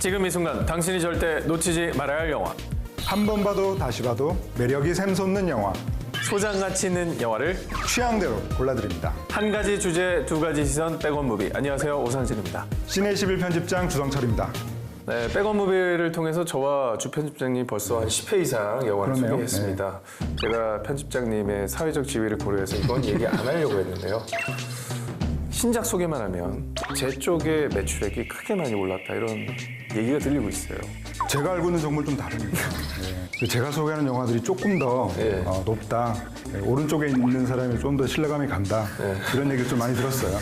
지금 이 순간 당신이 절대 놓치지 말아야 할 영화. 한 번 봐도 다시 봐도 매력이 샘솟는 영화 소장가치 있는 영화를 취향대로 골라드립니다. 한 가지 주제 두 가지 시선 백원 무비. 안녕하세요 오산진입니다. 시내 11 편집장 주성철입니다. 네, 백원 무비를 통해서 저와 주 편집장님 벌써 한 10회 이상 영화를 그러네요. 소개했습니다. 제가 편집장님의 사회적 지위를 고려해서 이건 얘기 안 하려고 했는데요. 신작 소개만 하면 제 쪽의 매출액이 크게 많이 올랐다 이런 얘기가 들리고 있어요. 제가 알고 있는 정보는 좀 다릅니다. 네. 제가 소개하는 영화들이 조금 더 네. 어, 높다. 네, 오른쪽에 있는 사람이 좀 더 신뢰감이 간다. 이런 얘기를 좀 많이 들었어요.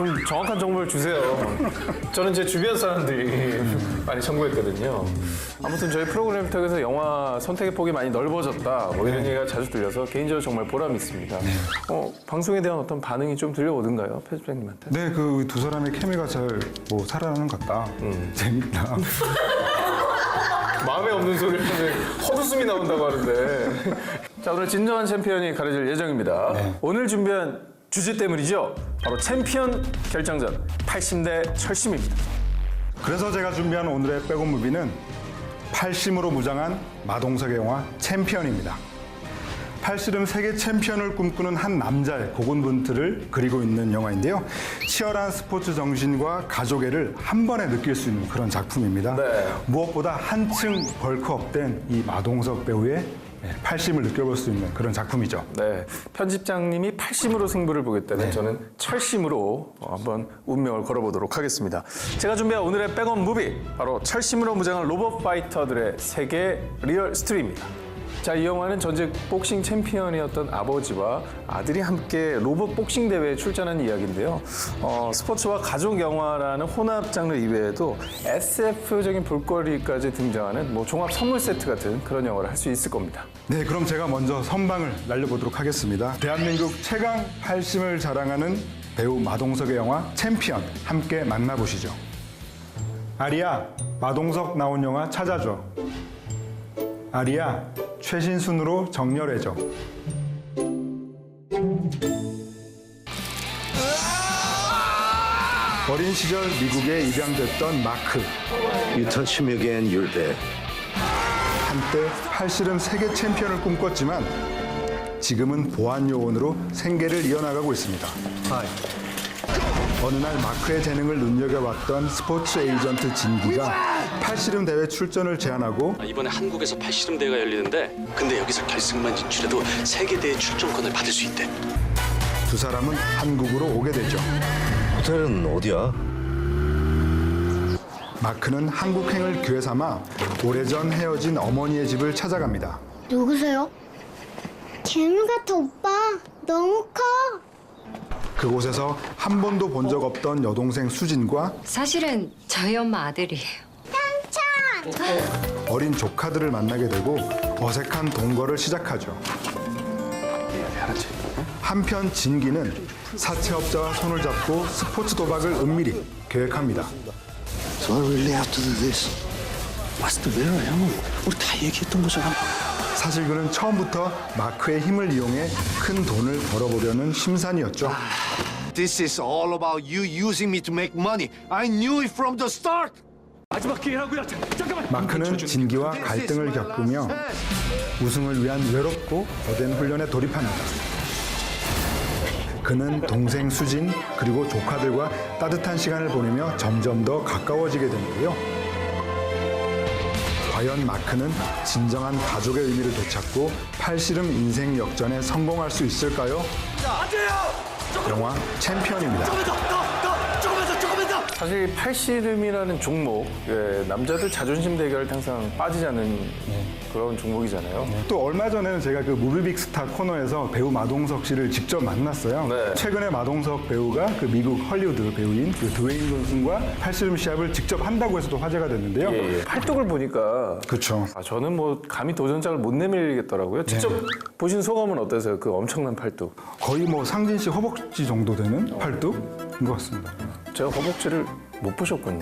네. 좀 정확한 정보를 주세요. 저는 제 주변 사람들이 많이 청구했거든요. 아무튼 저희 프로그램 통해서 영화 선택의 폭이 많이 넓어졌다. 뭐 이런 얘기가 자주 들려서 개인적으로 정말 보람이 있습니다. 어, 방송에 대한 어떤 반응이 좀 들려오던가요? 편집장님한테? 네, 그 두 사람의 케미가 잘 뭐 살아나는 것 같다. 재밌다. 마음에 없는 소리를 하면 헛웃음이 나온다고 하는데. 자, 오늘 진정한 챔피언이 가려질 예정입니다. 오늘 준비한 주제 때문이죠. 바로 챔피언 결정전 80대 철심입니다. 그래서 제가 준비한 오늘의 백업 무비는 팔심으로 무장한 마동석의 영화 챔피언입니다. 팔씨름 세계 챔피언을 꿈꾸는 한 남자의 고군분투를 그리고 있는 영화인데요. 치열한 스포츠 정신과 가족애를 한 번에 느낄 수 있는 그런 작품입니다. 네. 무엇보다 한층 벌크업된 이 마동석 배우의 네, 팔심을 느껴볼 수 있는 그런 작품이죠. 네, 편집장님이 팔심으로 승부를 보겠다면 저는 철심으로 어, 한번 운명을 걸어보도록 하겠습니다. 제가 준비한 오늘의 백업 무비 바로 철심으로 무장한 로봇 파이터들의 세계 리얼 스토리입니다. 자, 이 영화는 전직 복싱 챔피언이었던 아버지와 아들이 함께 로봇 복싱 대회에 출전한 이야기인데요. 어, 스포츠와 가족 영화라는 혼합 장르 이외에도 SF적인 볼거리까지 등장하는 뭐 종합 선물 세트 같은 그런 영화를 할 수 있을 겁니다. 네, 그럼 제가 먼저 선방을 날려보도록 하겠습니다. 대한민국 최강 팔심을 자랑하는 배우 마동석의 영화 챔피언 함께 만나보시죠. 아리야, 마동석 나온 영화 찾아줘. 아리야, 최신 순으로 정렬해줘. 어린 시절 미국에 입양됐던 마크. You touch him again, you're dead. 한때 팔씨름 세계 챔피언을 꿈꿨지만 지금은 보안 요원으로 생계를 이어나가고 있습니다. 어느 날 마크의 재능을 눈여겨봤던 스포츠 에이전트 진기가 팔씨름 대회 출전을 제안하고 아, 이번에 한국에서 팔씨름 대회가 열리는데 근데 여기서 결승만 진출해도 세계 대회 출전권을 받을 수 있대 두 사람은 한국으로 오게 되죠. 호텔은 어디야? 마크는 한국행을 기회 삼아 오래전 헤어진 어머니의 집을 찾아갑니다. 누구세요? 괴물 같아 오빠 너무 커 그곳에서 한 번도 본 적 없던 여동생 수진과 사실은 저희 엄마 아들이에요. 어린 조카들을 만나게 되고 어색한 동거를 시작하죠. 한편 진기는 사채업자와 손을 잡고 스포츠 도박을 은밀히 계획합니다. So I really have to do this. What's the matter, 형? 우리 다 얘기했던 거잖아 사실 그는 처음부터 마크의 힘을 이용해 큰 돈을 벌어보려는 심산이었죠. This is all about you using me to make money. I knew it from the start. 마크는 진기와 갈등을 겪으며 우승을 위한 외롭고 거된 훈련에 돌입합니다. 그는 동생 수진 그리고 조카들과 따뜻한 시간을 보내며 점점 더 가까워지게 되는데요. 과연 마크는 진정한 가족의 의미를 되찾고 팔씨름 인생 역전에 성공할 수 있을까요? 영화 챔피언입니다. 사실 팔씨름이라는 종목, 예, 남자들 자존심 대결 항상 빠지지 않는 그런 종목이잖아요. 또 얼마 전에는 제가 그 무비빅 스타 코너에서 배우 마동석 씨를 직접 만났어요. 네. 최근에 마동석 배우가 그 미국 헐리우드 배우인 그 드웨인 존슨과 팔씨름 시합을 직접 한다고 해서도 화제가 됐는데요. 예, 예. 팔뚝을 보니까 그렇죠. 아, 저는 뭐 감히 도전장을 못 내밀겠더라고요. 직접 보신 소감은 어떠세요? 그 엄청난 팔뚝. 거의 뭐 상진 씨 허벅지 정도 되는 팔뚝인 것 같습니다. 제가 허벅지를 못 보셨군요.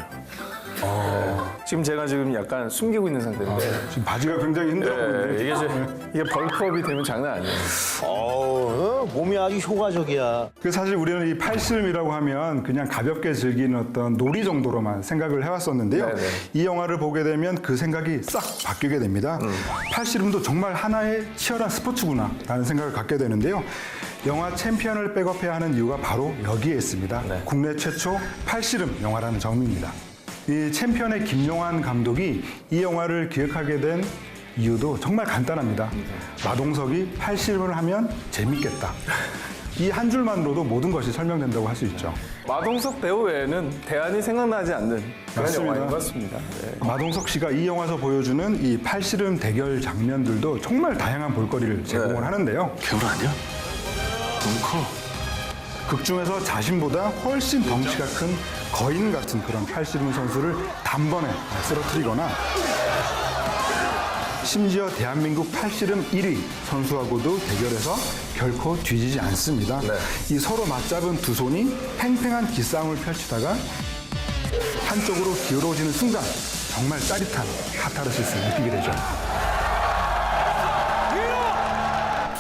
네. 지금 제가 지금 약간 숨기고 있는 상태인데 지금 바지가 굉장히 힘들어 네, 이게, 이제, 이게 벌크업이 되면 장난 아니에요. 어우, 몸이 아주 효과적이야. 그 사실 우리는 이 팔씨름이라고 하면 그냥 가볍게 즐기는 어떤 놀이 정도로만 생각을 해왔었는데요. 네네. 이 영화를 보게 되면 그 생각이 싹 바뀌게 됩니다. 팔씨름도 정말 하나의 치열한 스포츠구나라는 생각을 갖게 되는데요. 영화 챔피언을 백업해야 하는 이유가 바로 여기에 있습니다. 국내 최초 팔씨름 영화라는 점입니다. 이 챔피언의 김용환 감독이 이 영화를 기획하게 된 이유도 정말 간단합니다. 마동석이 팔씨름을 하면 재밌겠다. 이 한 줄만으로도 모든 것이 설명된다고 할 수 있죠. 마동석 배우 외에는 대안이 생각나지 않는 그런 맞습니다. 영화인 것 같습니다. 네. 마동석 씨가 이 영화에서 보여주는 이 팔씨름 대결 장면들도 정말 다양한 볼거리를 제공을 네. 하는데요. 괴물 아니야? 너무 커. 극 중에서 자신보다 훨씬 덩치가 큰 거인 같은 그런 팔씨름 선수를 단번에 쓰러뜨리거나 심지어 대한민국 팔씨름 1위 선수하고도 대결해서 결코 뒤지지 않습니다. 이 서로 맞잡은 두 손이 팽팽한 기싸움을 펼치다가 한쪽으로 기울어지는 순간 정말 짜릿한 카타르시스를 느끼게 되죠.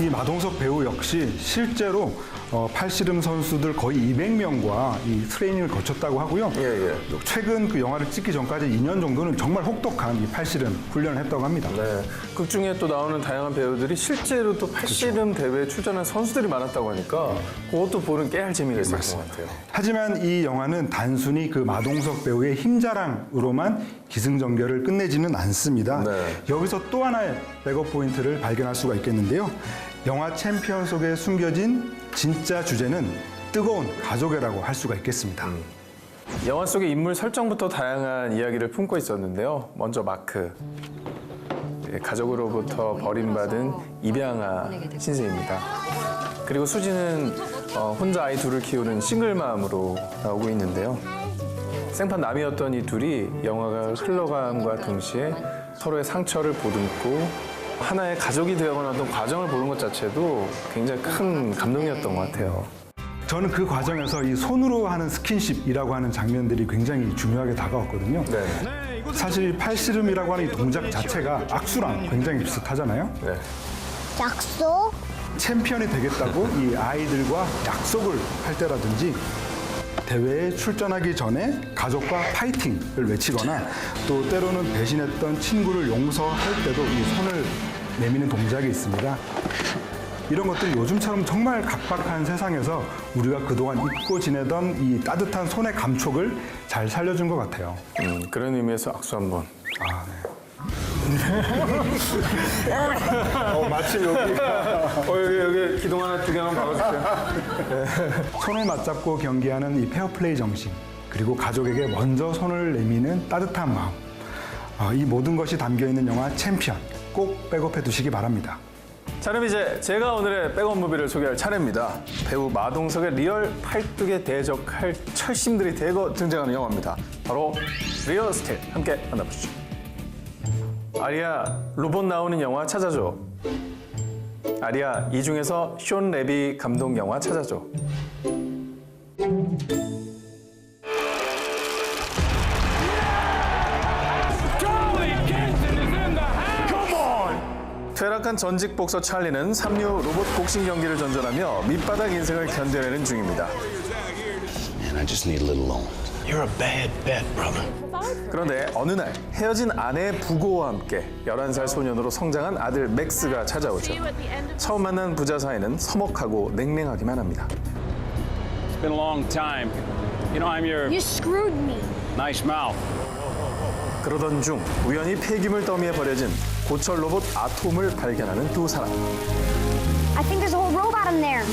이 마동석 배우 역시 실제로 어, 팔씨름 선수들 거의 200명과 이 트레이닝을 거쳤다고 하고요. 예, 예. 최근 그 영화를 찍기 전까지 2년 정도는 정말 혹독한 이 팔씨름 훈련을 했다고 합니다. 네. 극 중에 또 나오는 다양한 배우들이 실제로 또 팔씨름 대회에 출전한 선수들이 많았다고 하니까 그것도 보는 깨알 재미가 있을 것 같아요. 하지만 이 영화는 단순히 그 마동석 배우의 힘자랑으로만 기승전결을 끝내지는 않습니다. 네. 여기서 또 하나의 백업 포인트를 발견할 수가 있겠는데요. 영화 챔피언 속에 숨겨진 진짜 주제는 뜨거운 가족애라고 할 수가 있겠습니다. 영화 속의 인물 설정부터 다양한 이야기를 품고 있었는데요. 먼저 마크. 예, 가족으로부터 버림받은 입양아 신세입니다. 그리고 수지는 어, 혼자 아이 둘을 키우는 싱글맘으로 나오고 있는데요. 생판 남이었던 이 둘이 영화가 흘러감과 동시에 서로의 상처를 보듬고 하나의 가족이 되어가는 어떤 과정을 보는 것 자체도 굉장히 큰 감동이었던 것 같아요. 저는 그 과정에서 이 손으로 하는 스킨십이라고 하는 장면들이 굉장히 중요하게 다가왔거든요. 네. 사실 팔씨름이라고 하는 이 동작 자체가 악수랑 굉장히 비슷하잖아요. 네. 약속? 챔피언이 되겠다고 이 아이들과 약속을 할 때라든지 대회에 출전하기 전에 가족과 파이팅을 외치거나 또 때로는 배신했던 친구를 용서할 때도 이 손을 내미는 동작이 있습니다. 이런 것들이 요즘처럼 정말 각박한 세상에서 우리가 그동안 잊고 지내던 이 따뜻한 손의 감촉을 잘 살려준 것 같아요. 음, 그런 의미에서 악수 한번. 아, 네. 어, 마침 여기가 어, 여기, 여기 기둥 하나 두 개만 박아주세요. 손을 맞잡고 경기하는 이 페어플레이 정신 그리고 가족에게 먼저 손을 내미는 따뜻한 마음 어, 이 모든 것이 담겨 있는 영화 챔피언 꼭 백업해 두시기 바랍니다. 자, 그럼 이제 제가 오늘의 백업 무비를 소개할 차례입니다. 배우 마동석의 리얼 팔뚝에 대적할 철심들이 대거 등장하는 영화입니다. 바로 리얼 스틸. 함께 만나보시죠. 아리아, 로봇 나오는 영화 찾아줘. 아리아, 이 중에서 쇼 레비 감독 영화 찾아줘. 퇴락한 전직 복서 찰리는 3류 로봇 복싱 경기를 전전하며 밑바닥 인생을 견뎌내는 중입니다. Man, I just need a little loan. You're a bad bet, brother. 그런데 어느 날 헤어진 아내 부고와 함께 11살 소년으로 성장한 아들 맥스가 찾아오죠. 처음 만난 부자 사이는 서먹하고 냉랭하기만 합니다. It's been a long time. You know, I'm your You screwed me. nice mouth. 그러던 중 우연히 폐기물 더미에 버려진 고철 로봇 아톰을 발견하는 두 사람. I think there's a whole robot in there.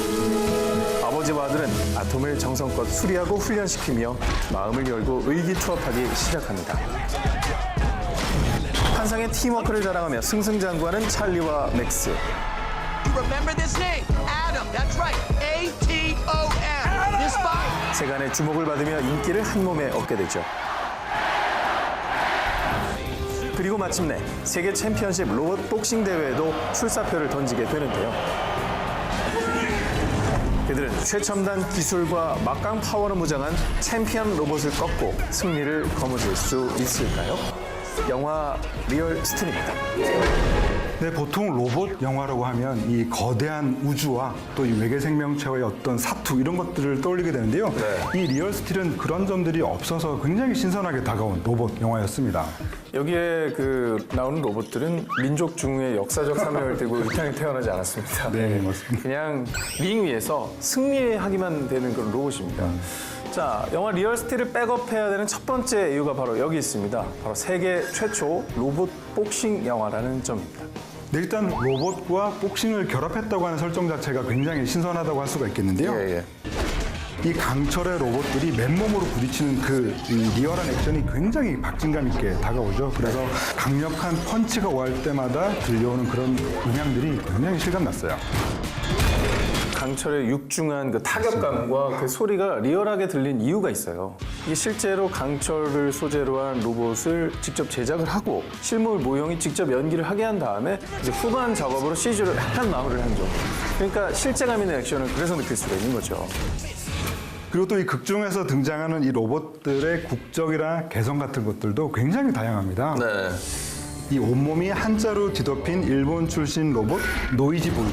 아버지와 아들은 아톰을 정성껏 수리하고 훈련시키며 마음을 열고 의기투합하기 시작합니다. 환상의 팀워크를 자랑하며 승승장구하는 찰리와 맥스. Remember this name? Adam. That's right. A T O M. This fight. 세간의 주목을 받으며 인기를 한 몸에 얻게 되죠. 그리고 마침내 세계 챔피언십 로봇 복싱 대회에도 출사표를 던지게 되는데요. 그들은 최첨단 기술과 막강 파워로 무장한 챔피언 로봇을 꺾고 승리를 거머쥘 수 있을까요? 영화 리얼 스틸입니다. 네, 네, 보통 로봇 영화라고 하면 이 거대한 우주와 또 이 외계 생명체와의 어떤 사투 이런 것들을 떠올리게 되는데요. 이 리얼 스틸은 그런 점들이 없어서 굉장히 신선하게 다가온 로봇 영화였습니다. 여기에 그 나오는 로봇들은 민족 중의 역사적 사명을 이 땅에 태어나지 않았습니다. 네, 맞습니다. 그냥 링 위에서 승리하기만 되는 그런 로봇입니다. 자, 영화 리얼 스틸을 백업해야 되는 첫 번째 이유가 바로 여기 있습니다. 바로 세계 최초 로봇 복싱 영화라는 점입니다. 네, 일단 로봇과 복싱을 결합했다고 하는 설정 자체가 굉장히 신선하다고 할 수가 있겠는데요. 예, 예. 이 강철의 로봇들이 맨몸으로 부딪히는 그이 리얼한 액션이 굉장히 박진감 있게 다가오죠. 그래서 강력한 펀치가 오할 때마다 들려오는 그런 음향들이 굉장히 실감났어요. 강철의 육중한 그 타격감과 그 소리가 리얼하게 들린 이유가 있어요. 이게 실제로 강철을 소재로 한 로봇을 직접 제작을 하고 실물 모형이 직접 연기를 하게 한 다음에 이제 후반 작업으로 CG로 약간 마무리를 한 점. 그러니까 실제감 있는 액션을 그래서 느낄 수가 있는 거죠. 그리고 또 이 극중에서 등장하는 이 로봇들의 국적이나 개성 같은 것들도 굉장히 다양합니다. 네. 이 온몸이 한자로 뒤덮인 일본 출신 로봇 노이지 보이.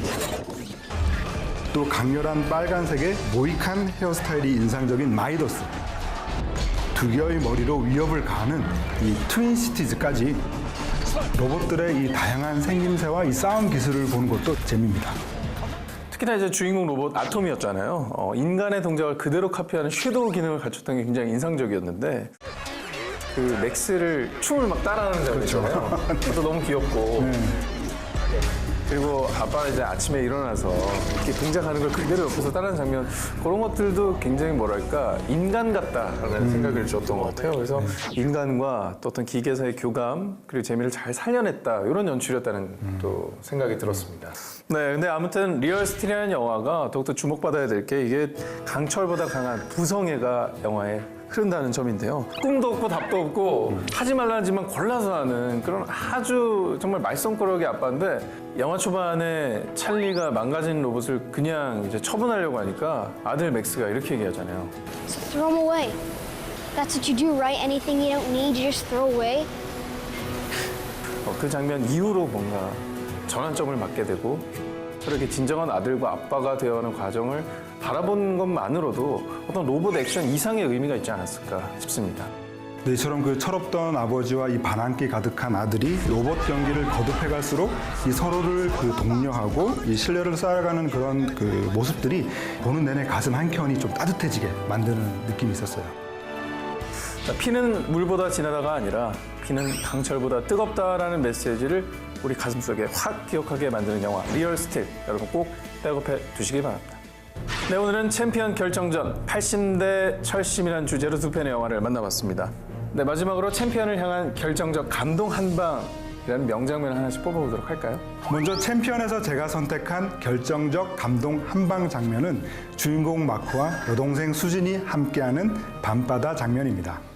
또 강렬한 빨간색의 모이칸 헤어스타일이 인상적인 마이더스. 두 개의 머리로 위협을 가하는 이 트윈시티즈까지 로봇들의 이 다양한 생김새와 이 싸움 기술을 보는 것도 재미입니다. 특히나 이제 주인공 로봇 아톰이었잖아요. 어, 인간의 동작을 그대로 카피하는 섀도우 기능을 갖췄던 게 굉장히 인상적이었는데 그 렉스를 춤을 막 따라하는 장면 있잖아요. 그것도 너무 귀엽고 그리고 아빠는 이제 아침에 일어나서 이렇게 동작하는 걸 그대로 옆에서 따라하는 장면 그런 것들도 굉장히 뭐랄까 인간 같다라는 생각을 줬던 것 같아요. 그래서 인간과 또 어떤 기계사의 교감 그리고 재미를 잘 살려냈다 이런 연출이었다는 또 생각이 들었습니다. 네, 근데 아무튼 리얼 스틸이라는 영화가 더욱더 주목받아야 될 게 이게 강철보다 강한 부성애가 영화에 흐른다는 점인데요. 꿈도 없고 답도 없고 하지 말라지만 골라서 하는 그런 아주 정말 말썽꾸러기 아빠인데 영화 초반에 찰리가 망가진 로봇을 그냥 이제 처분하려고 하니까 아들 맥스가 이렇게 얘기하잖아요. So throw them away. That's what you do, right? Anything you don't need, you just throw away. 어, 그 장면 이후로 뭔가 전환점을 맞게 되고 저렇게 진정한 아들과 아빠가 되어가는 과정을 바라보는 것만으로도 어떤 로봇 액션 이상의 의미가 있지 않았을까 싶습니다. 네, 이처럼 그 철없던 아버지와 이 반항기 가득한 아들이 로봇 경기를 거듭해 갈수록 이 서로를 그 독려하고 이 신뢰를 쌓아가는 그런 그 모습들이 보는 내내 가슴 한 켠이 좀 따뜻해지게 만드는 느낌이 있었어요. 자, 피는 물보다 진하다가 아니라 피는 강철보다 뜨겁다라는 메시지를 우리 가슴속에 확 기억하게 만드는 영화 리얼 스틸 여러분 꼭 백업해 두시기 바랍니다. 네 오늘은 챔피언 결정전 80대 철심이라는 주제로 두 편의 영화를 만나봤습니다. 네 마지막으로 챔피언을 향한 결정적 감동 한방 이라는 명장면 하나씩 뽑아보도록 할까요? 먼저 챔피언에서 제가 선택한 결정적 감동 한방 장면은 주인공 마크와 여동생 수진이 함께하는 밤바다 장면입니다.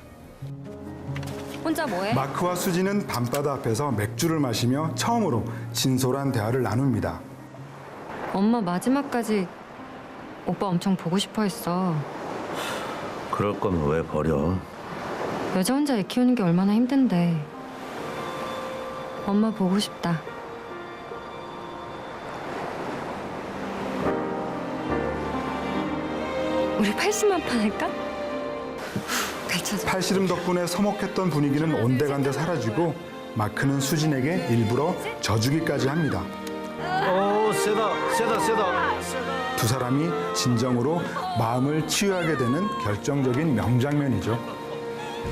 혼자 뭐해? 마크와 수진은 밤바다 앞에서 맥주를 마시며 처음으로 진솔한 대화를 나눕니다. 엄마 마지막까지 오빠 엄청 보고 싶어 했어. 그럴 거면 왜 버려? 여자 혼자 애 키우는 게 얼마나 힘든데. 엄마 보고 싶다. 우리 80만 판 할까? 팔씨름 덕분에 서먹했던 분위기는 온데간데 사라지고 마크는 수진에게 일부러 져주기까지 합니다. Oh, 세다, 세다, 세다. 두 사람이 진정으로 마음을 치유하게 되는 결정적인 명장면이죠.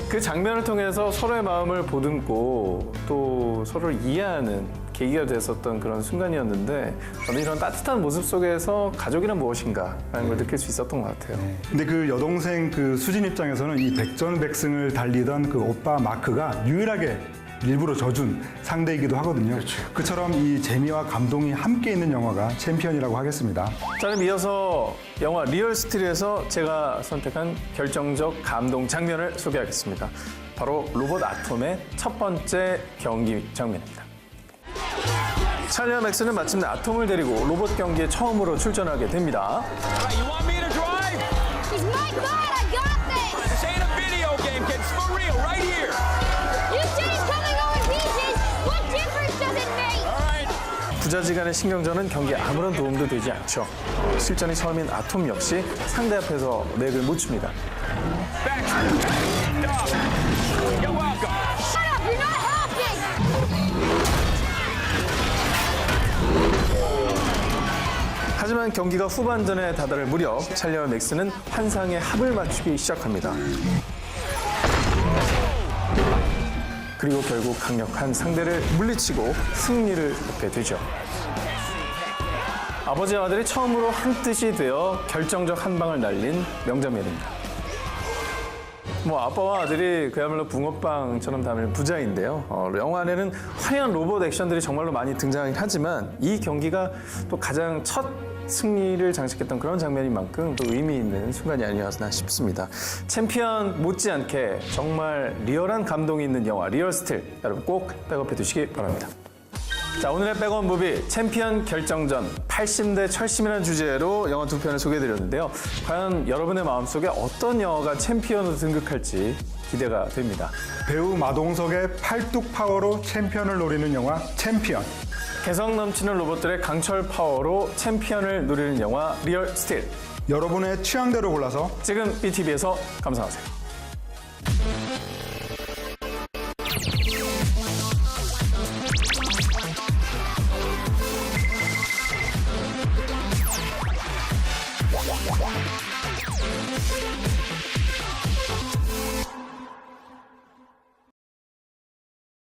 그 장면을 통해서 서로의 마음을 보듬고 또 서로를 이해하는 계기가 됐었던 그런 순간이었는데 저는 이런 따뜻한 모습 속에서 가족이란 무엇인가 라는 걸 느낄 수 있었던 것 같아요. 근데 그 여동생 그 수진 입장에서는 이 백전백승을 달리던 그 오빠 마크가 유일하게 일부러 져준 상대이기도 하거든요. 그처럼이 재미와 감동이 함께 있는 영화가 챔피언이라고 하겠습니다. 자, 그럼 이어서 영화 리얼 스틸에서 제가 선택한 결정적 감동 장면을 소개하겠습니다. 바로 로봇 아톰의 첫 번째 경기 장면입니다. 찰리와 맥스는 마침내 아톰을 데리고 로봇 경기에 처음으로 출전하게 됩니다. 부자지간의 신경전은 경기에 아무런 도움도 되지 않죠. 실전이 처음인 아톰 역시 상대 앞에서 맥을 못 춥니다. 하지만 경기가 후반전에 다다를 무렵 찰리와 맥스는 환상의 합을 맞추기 시작합니다. 그리고 결국 강력한 상대를 물리치고 승리를 얻게 되죠. 아버지와 아들이 처음으로 한 뜻이 되어 결정적 한 방을 날린 명장면입니다. 뭐 아빠와 아들이 그야말로 붕어빵처럼 담을 부자인데요. 어, 영화 안에는 화려한 로봇 액션들이 정말로 많이 등장하긴 하지만 이 경기가 또 가장 첫 승리를 장식했던 그런 장면인 만큼 또 의미 있는 순간이 아니었나 싶습니다. 챔피언 못지않게 정말 리얼한 감동이 있는 영화 리얼 스틸 여러분 꼭 백업해 두시기 바랍니다. 자 오늘의 백원 무비 챔피언 결정전 80대 철심이라는 주제로 영화 두 편을 소개해드렸는데요. 과연 여러분의 마음속에 어떤 영화가 챔피언으로 등극할지 기대가 됩니다. 배우 마동석의 팔뚝 파워로 챔피언을 노리는 영화 챔피언. 개성 넘치는 로봇들의 강철 파워로 챔피언을 누리는 영화 리얼 스틸 여러분의 취향대로 골라서 지금 BTV에서 감상하세요.